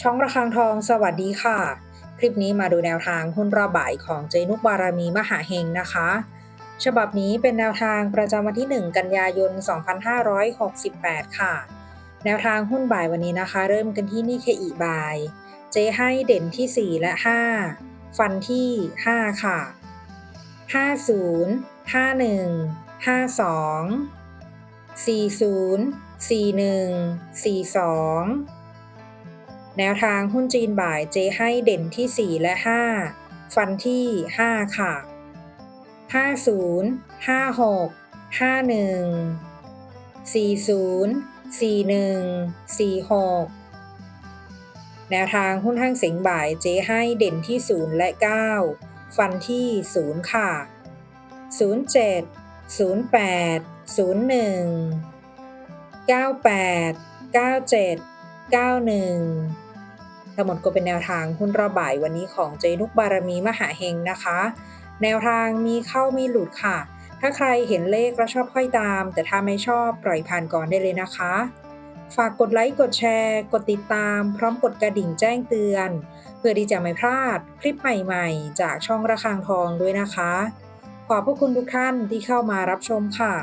ช่องระฆังทองสวัสดีค่ะ คลิปนี้มาดูแนวทางหุ้นรอบบ่ายของเจนุกบารมีมหาเฮงนะคะ ฉบับนี้เป็นแนวทางประจำวันที่ 1 กันยายน 2568 ค่ะ แนวทางหุ้นบ่ายวันนี้นะคะ เริ่มกันที่นิเคอีบาย เจให้เด่นที่ 4 และ 5 ฟันที่ 5 ค่ะ 50 51 52 40 41 42 แนวทางหุ้นจีนบ่ายเจให้เด่นที่ 4 และ 5 ฟันที่ 5 ค่ะ 50 56 51 40 41 46 แนวทางหุ้นห้างเสียงบ่ายเจให้เด่นที่ 0 และ 9 ฟันที่ 0 ค่ะ 07 08 01 98 97 91 ทั้งหมดก็เป็นแนวทางหุ้นรอบบ่ายวันนี้ของเจนุกบารมีมหาเฮงนะคะ แนวทางมีเข้ามีหลุดค่ะ ถ้าใครเห็นเลขแล้วชอบค่อยตาม แต่ถ้าไม่ชอบปล่อยผ่านก่อนได้เลยนะคะ ฝากกดไลค์กดแชร์ กดติดตาม พร้อมกดกระดิ่งแจ้งเตือน เพื่อที่จะไม่พลาดคลิปใหม่ๆ จากช่องระฆังทองด้วยนะคะ ขอบพระคุณทุกท่านที่เข้ามารับชมค่ะ